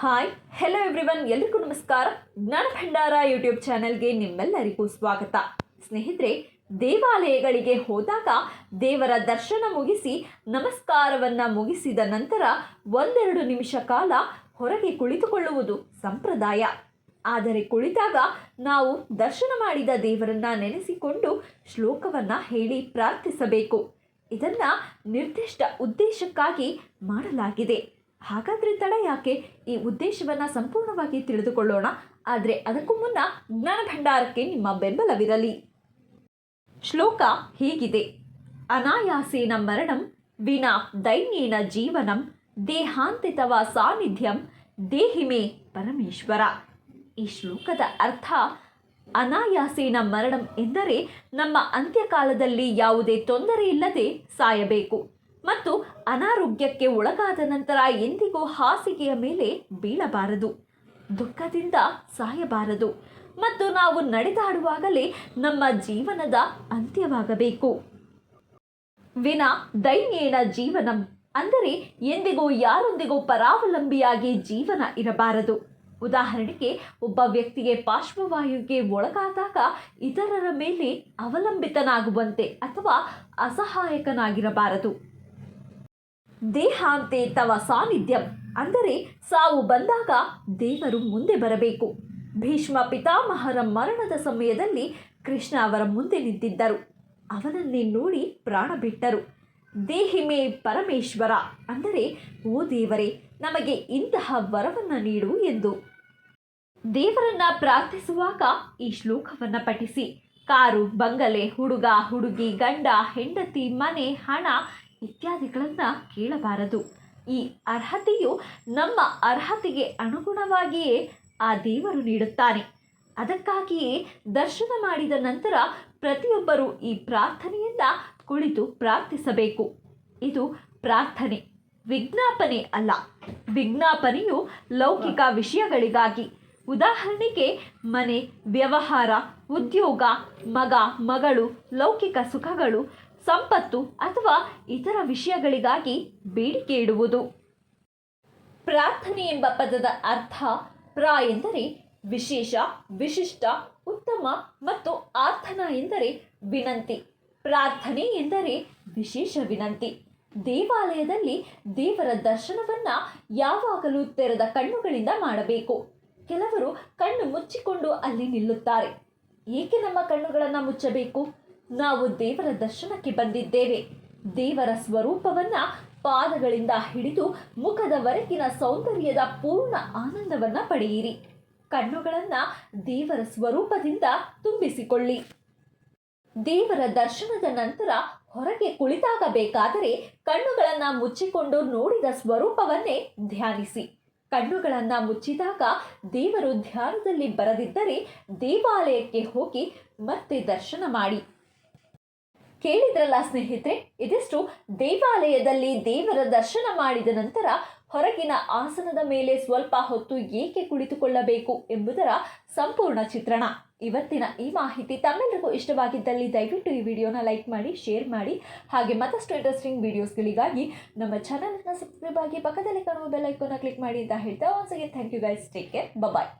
Hi hello everyone ಎಲ್ರಿಗೂ ನಮಸ್ಕಾರ. ಜ್ಞಾನ ಭಂಡಾರ ಯೂಟ್ಯೂಬ್ ಚಾನೆಲ್ಗೆ ನಿಮ್ಮೆಲ್ಲರಿಗೂ ಸ್ವಾಗತ. ಸ್ನೇಹಿತರೆ, ದೇವಾಲಯಗಳಿಗೆ ಹೋದಾಗ ದೇವರ ದರ್ಶನ ಮುಗಿಸಿ, ನಮಸ್ಕಾರವನ್ನು ಮುಗಿಸಿದ ನಂತರ ಒಂದೆರಡು ನಿಮಿಷ ಕಾಲ ಹೊರಗೆ ಕುಳಿತುಕೊಳ್ಳುವುದು ಸಂಪ್ರದಾಯ. ಆದರೆ ಕುಳಿತಾಗ ನಾವು ದರ್ಶನ ಮಾಡಿದ ದೇವರನ್ನ ನೆನೆಸಿಕೊಂಡು ಶ್ಲೋಕವನ್ನು ಹೇಳಿ ಪ್ರಾರ್ಥಿಸಬೇಕು. ಇದನ್ನು ನಿರ್ದಿಷ್ಟ ಉದ್ದೇಶಕ್ಕಾಗಿ ಮಾಡಲಾಗಿದೆ. ಹಾಗಾದ್ರೆ ತಡ ಯಾಕೆ? ಈ ಉದ್ದೇಶವನ್ನ ಸಂಪೂರ್ಣವಾಗಿ ತಿಳಿದುಕೊಳ್ಳೋಣ. ಆದರೆ ಅದಕ್ಕೂ ಮುನ್ನ ಜ್ಞಾನ ಭಂಡಾರಕ್ಕೆ ನಿಮ್ಮ ಬೆಂಬಲವಿರಲಿ. ಶ್ಲೋಕ ಹೀಗಿದೆ. ಅನಾಯಾಸೇನ ಮರಣಂ ವಿನಾ ದೈನ್ಯೇನ ಜೀವನಂ ದೇಹಾಂತಿತವ ಸಾನ್ನಿಧ್ಯಂ ದೇಹಿಮೆ ಪರಮೇಶ್ವರ. ಈ ಶ್ಲೋಕದ ಅರ್ಥ ಅನಾಯಾಸೇನ ಮರಣಂ ಎಂದರೆ ನಮ್ಮ ಅಂತ್ಯಕಾಲದಲ್ಲಿ ಯಾವುದೇ ತೊಂದರೆ ಇಲ್ಲದೆ ಸಾಯಬೇಕು. ಮತ್ತು ಅನಾರೋಗ್ಯಕ್ಕೆ ಒಳಗಾದ ನಂತರ ಎಂದಿಗೂ ಹಾಸಿಗೆಯ ಮೇಲೆ ಬೀಳಬಾರದು. ದುಃಖದಿಂದ ಸಾಯಬಾರದು. ಮತ್ತು ನಾವು ನಡೆದಾಡುವಾಗಲೇ ನಮ್ಮ ಜೀವನದ ಅಂತ್ಯವಾಗಬೇಕು. ವಿನ, ದೈನ್ಯೇನ ಜೀವನ. ಅಂದರೆ ಎಂದಿಗೂ ಯಾರೊಂದಿಗೂ ಪರಾವಲಂಬಿಯಾಗಿ ಜೀವನ ಇರಬಾರದು. ಉದಾಹರಣೆಗೆ, ಒಬ್ಬ ವ್ಯಕ್ತಿಗೆ ಪಾರ್ಶ್ವವಾಯುಗೆ ಒಳಗಾದಾಗ ಇತರರ ಮೇಲೆ ಅವಲಂಬಿತನಾಗುವಂತೆ ಅಥವಾ ಅಸಹಾಯಕನಾಗಿರಬಾರದು. ದೇಹಾಂತೆ ತವ ಸಾನ್ನಿಧ್ಯಂ. ಅಂದರೆ ಸಾವು ಬಂದಾಗ ದೇವರು ಮುಂದೆ ಬರಬೇಕು. ಭೀಷ್ಮ ಪಿತಾಮಹರ ಮರಣದ ಸಮಯದಲ್ಲಿ ಕೃಷ್ಣ ಅವರ ಮುಂದೆ ನಿಂತಿದ್ದರು. ಅವನನ್ನೇ ನೋಡಿ ಪ್ರಾಣ ಬಿಟ್ಟರು. ದೇಹಿಮೆ ಪರಮೇಶ್ವರ, ಅಂದರೆ, ಓ ದೇವರೇ, ನಮಗೆ ಇಂತಹ ವರವನ್ನು ನೀಡು ಎಂದು. ದೇವರನ್ನ ಪ್ರಾರ್ಥಿಸುವಾಗ ಈ ಶ್ಲೋಕವನ್ನು ಪಠಿಸಿ. ಕಾರು, ಬಂಗಲೆ, ಹುಡುಗ, ಹುಡುಗಿ, ಗಂಡ, ಹೆಂಡತಿ, ಮನೆ, ಹಣ ಇತ್ಯಾದಿಗಳನ್ನು ಕೇಳಬಾರದು. ಈ ಅರ್ಹತೆಯು ನಮ್ಮ ಅರ್ಹತೆಗೆ ಅನುಗುಣವಾಗಿಯೇ ಆ ದೇವರು ನೀಡುತ್ತಾನೆ. ಅದಕ್ಕಾಗಿಯೇ ದರ್ಶನ ಮಾಡಿದ ನಂತರ ಪ್ರತಿಯೊಬ್ಬರು ಈ ಪ್ರಾರ್ಥನೆಯಿಂದ ಕುಳಿತು ಪ್ರಾರ್ಥಿಸಬೇಕು. ಇದು ಪ್ರಾರ್ಥನೆ, ವಿಜ್ಞಾಪನೆ ಅಲ್ಲ. ವಿಜ್ಞಾಪನೆಯು ಲೌಕಿಕ ವಿಷಯಗಳಿಗಾಗಿ. ಉದಾಹರಣೆಗೆ ಮನೆ, ವ್ಯವಹಾರ, ಉದ್ಯೋಗ, ಮಗ, ಮಗಳು, ಲೌಕಿಕ ಸುಖಗಳು ಸಂಪತ್ತು ಅಥವಾ ಇತರ ವಿಷಯಗಳಿಗಾಗಿ ಬೇಡಿಕೆ ಇಡುವುದು. ಪ್ರಾರ್ಥನೆ ಎಂಬ ಪದದ ಅರ್ಥ ಪ್ರಾ ಎಂದರೆ ವಿಶೇಷ, ವಿಶಿಷ್ಟ, ಉತ್ತಮ ಮತ್ತು ಆರ್ಥನ ಎಂದರೆ ವಿನಂತಿ. ಪ್ರಾರ್ಥನೆ ಎಂದರೆ ವಿಶೇಷ ವಿನಂತಿ. ದೇವಾಲಯದಲ್ಲಿ ದೇವರ ದರ್ಶನವನ್ನ ಯಾವಾಗಲೂ ತೆರೆದ ಕಣ್ಣುಗಳಿಂದ ಮಾಡಬೇಕು. ಕೆಲವರು ಕಣ್ಣು ಮುಚ್ಚಿಕೊಂಡು ಅಲ್ಲಿ ನಿಲ್ಲುತ್ತಾರೆ. ಏಕೆ ನಮ್ಮ ಕಣ್ಣುಗಳನ್ನು ಮುಚ್ಚಬೇಕು? ನಾವು ದೇವರ ದರ್ಶನಕ್ಕೆ ಬಂದಿದ್ದೇವೆ. ದೇವರ ಸ್ವರೂಪವನ್ನ ಪಾದಗಳಿಂದ ಹಿಡಿದು ಮುಖದವರೆಗಿನ ಸೌಂದರ್ಯದ ಪೂರ್ಣ ಆನಂದವನ್ನ ಪಡೆಯಿರಿ. ಕಣ್ಣುಗಳನ್ನ ದೇವರ ಸ್ವರೂಪದಿಂದ ತುಂಬಿಸಿಕೊಳ್ಳಿ. ದೇವರ ದರ್ಶನದ ನಂತರ ಹೊರಗೆ ಕುಳಿತಾಗಬೇಕಾದರೆ ಕಣ್ಣುಗಳನ್ನ ಮುಚ್ಚಿಕೊಂಡು ನೋಡಿದ ಸ್ವರೂಪವನ್ನೇ ಧ್ಯಾನಿಸಿ. ಕಣ್ಣುಗಳನ್ನ ಮುಚ್ಚಿದಾಗ ದೇವರು ಧ್ಯಾನದಲ್ಲಿ ಬರದಿದ್ದರೆ ದೇವಾಲಯಕ್ಕೆ ಹೋಗಿ ಮತ್ತೆ ದರ್ಶನ ಮಾಡಿ. ಕೇಳಿದ್ರಲ್ಲ ಸ್ನೇಹಿತರೆ, ಇದಿಷ್ಟು ದೇವಾಲಯದಲ್ಲಿ ದೇವರ ದರ್ಶನ ಮಾಡಿದ ನಂತರ ಹೊರಗಿನ ಆಸನದ ಮೇಲೆ ಸ್ವಲ್ಪ ಹೊತ್ತು ಏಕೆ ಕುಳಿತುಕೊಳ್ಳಬೇಕು ಎಂಬುದರ ಸಂಪೂರ್ಣ ಚಿತ್ರಣ. ಇವತ್ತಿನ ಈ ಮಾಹಿತಿ ತಮ್ಮೆಲ್ಲರಿಗೂ ಇಷ್ಟವಾಗಿದ್ದಲ್ಲಿ ದಯವಿಟ್ಟು ಈ ವಿಡಿಯೋನ ಲೈಕ್ ಮಾಡಿ, ಶೇರ್ ಮಾಡಿ, ಹಾಗೆ ಮತ್ತಷ್ಟು ಇಂಟ್ರೆಸ್ಟಿಂಗ್ ವಿಡಿಯೋಸ್ಗಳಿಗಾಗಿ ನಮ್ಮ ಚಾನಲ್ನ ಸಬ್ಸ್ಕ್ರೈಬ್ ಆಗಿ ಪಕ್ಕದಲ್ಲಿ ಕಾಣುವ ಬೆಲ್ ಐಕೋನ ಕ್ಲಿಕ್ ಮಾಡಿ ಅಂತ ಹೇಳ್ತಾ once again thank you guys take care bye